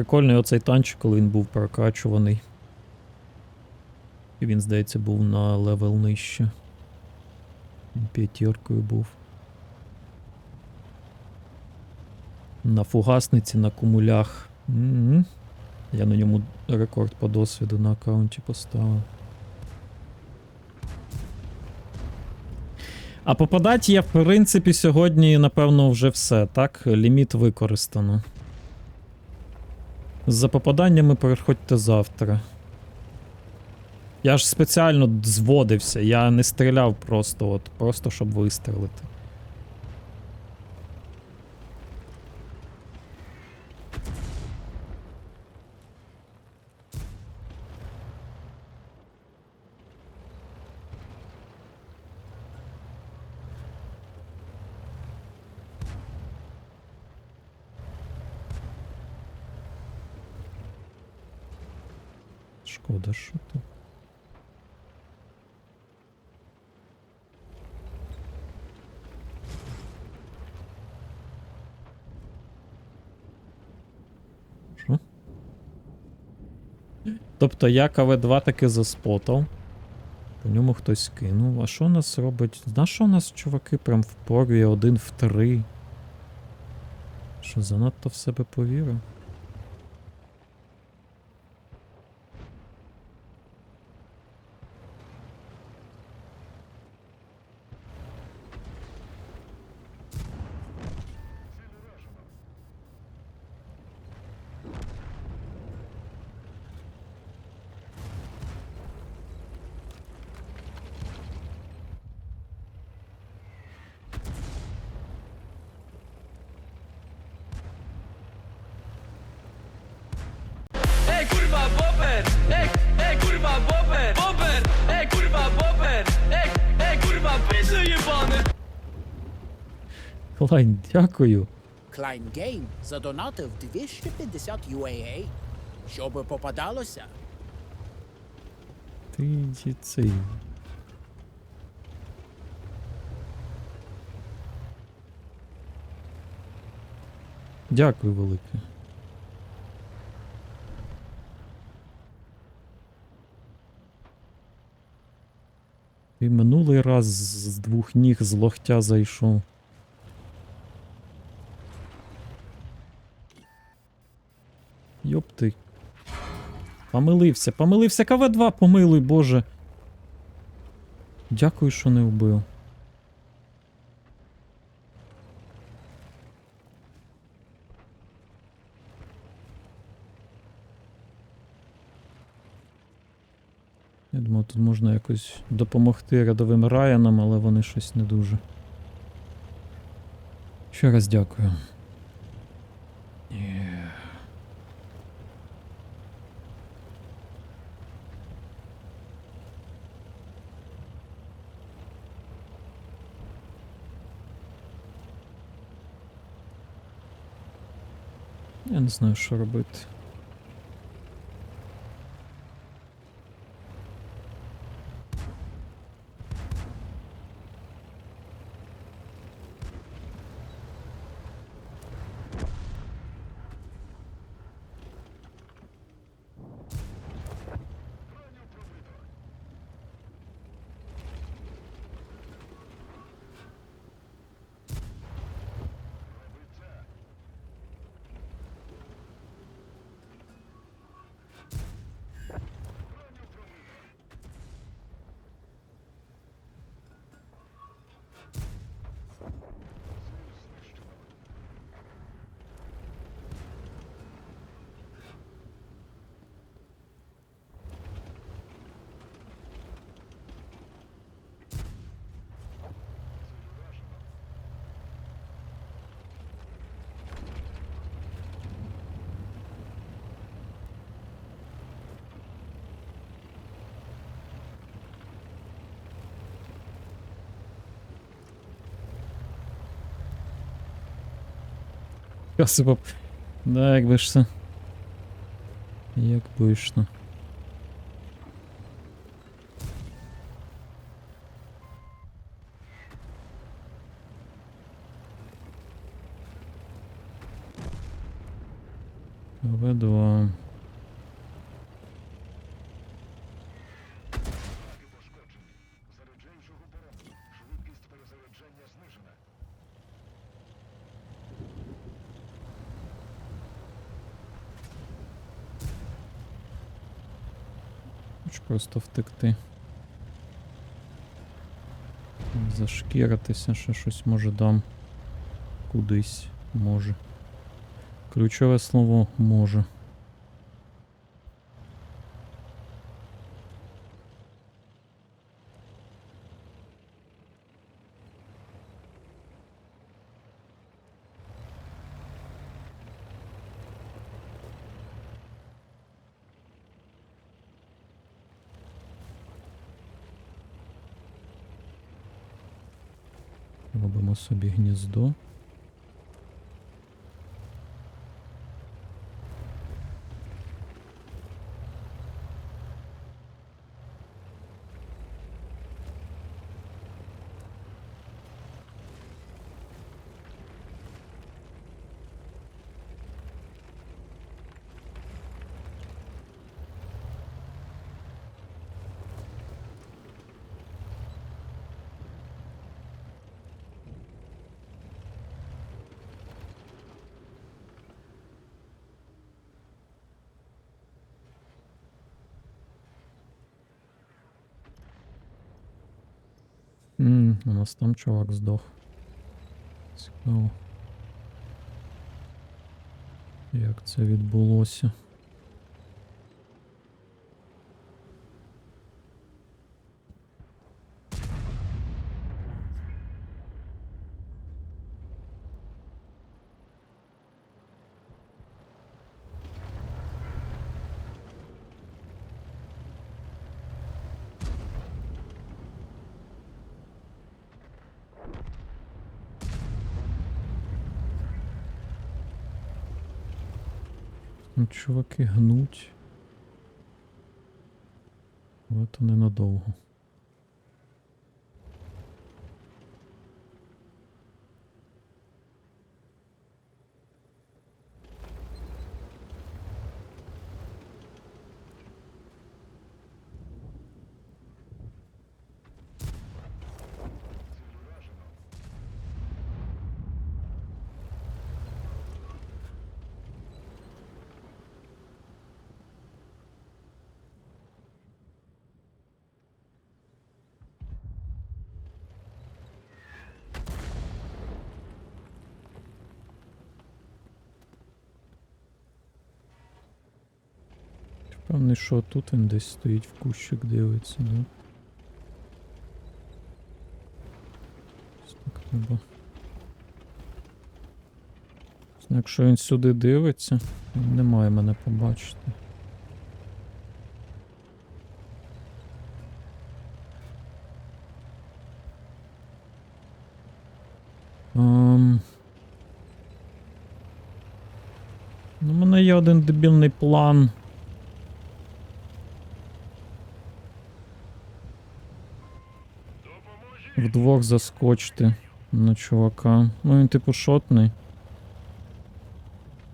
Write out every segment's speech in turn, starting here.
Прикольний оцей танчик, коли він був прокачуваний. І він, здається, був на левел нижче. П'ятіркою був. На фугасниці, на кумулях. Мгм. Я на ньому рекорд по досвіду на аккаунті поставив. А попадати я, в принципі, сьогодні, напевно, вже все, так? Ліміт використано. За попаданнями приходьте завтра. Я ж спеціально зводився, я не стріляв просто, от, просто щоб вистрелити. Шкода, що ти. Що? Тобто я КВ-2 таки заспотав. По ньому хтось кинув. А що нас робить? На що нас чуваки прям в порві один в три? Що занадто в себе повірив? Клайн, дякую. Klein Game задонатив 250 UAA. Щоб попадалося, Ти цей. Дякую велике. І минулий раз з двох ніг з локтя зайшов. Йоп ти. Помилився, помилився КВ-2, помилуй, боже. Дякую, що не вбив. Я думав, тут можна якось допомогти рядовим Райанам, але вони щось не дуже. Ще раз дякую. Не знаю, що робити. Себе. Да, якби ж це. Як це. КВ-2. Хочу просто втекти. Зашкіритися, ще щось може дам. Кудись може. Ключове слово може. Робимо собі гніздо. М, у нас там чувак здох. Цікаво. Як це відбулося? Ну, чуваки гнуть. Але то ненадовго. Певний, що тут він десь стоїть в кущик дивиться, да? Ось Так треба. Якщо він сюди дивиться, він не має мене побачити. Ем... Ну, у мене є один дебільний план. Вдвох заскочити на чувака. Ну він типу шотний.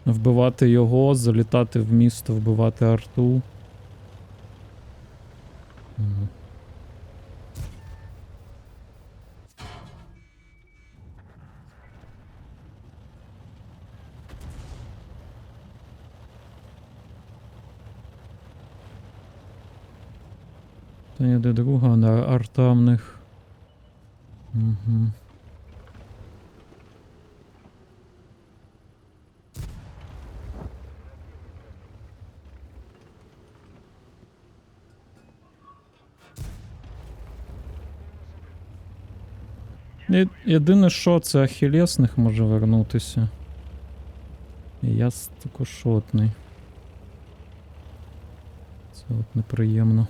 Вбивати його, залітати в місто, вбивати арту. Та ні, де друга, на арта в них. Угу. Єдине, що це ахілесних може вернутися. І я с- також шотний. Це от неприємно.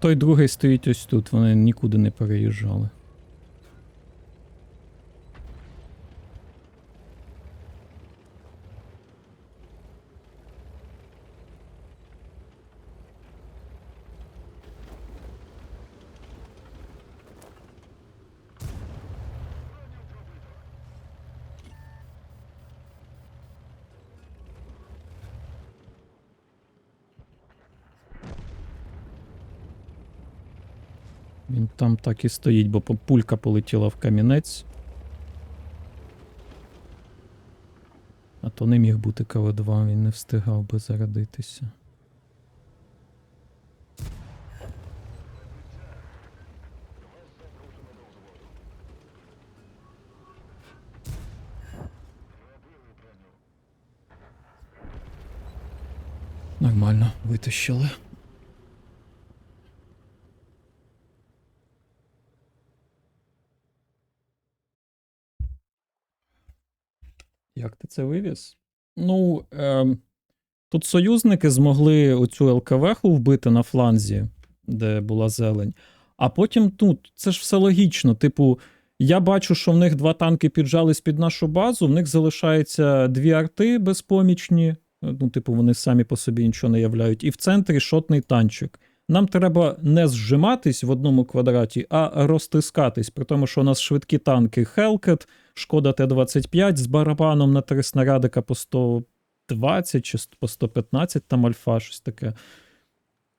Той другий стоїть ось тут, вони нікуди не переїжджали. Він там так і стоїть, бо пулька полетіла в камінець. А то не міг бути КВ-2, він не встигав би зарядитися. Нормально, витащили. Як ти це вивіз? Ну, ем, тут союзники змогли оцю ЛКВху вбити на фланзі, де була зелень. А потім тут, це ж все логічно. Типу, я бачу, що в них два танки піджались під нашу базу, в них залишається дві арти безпомічні. Ну, типу, вони самі по собі нічого не являють. І в центрі шотний танчик. Нам треба не зжиматись в одному квадраті, а розтискатись. При тому, що у нас швидкі танки Hellcat, Шкода Т-25 з барабаном на три снарядика по 120 чи по 115, там альфа, щось таке.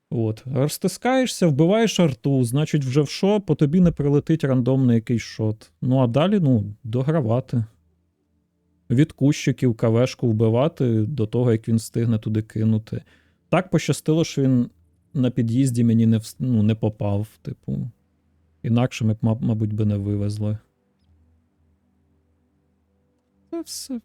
От. Розтискаєшся, вбиваєш арту, значить, вже в що, по тобі не прилетить рандомний якийсь шот. Ну а далі, ну, догравати. Від кущиків кавешку вбивати до того, як він встигне туди кинути. Так пощастило, що він на під'їзді мені не, ну, не попав, типу. Інакше ми б, мабуть, би не вивезли. Це все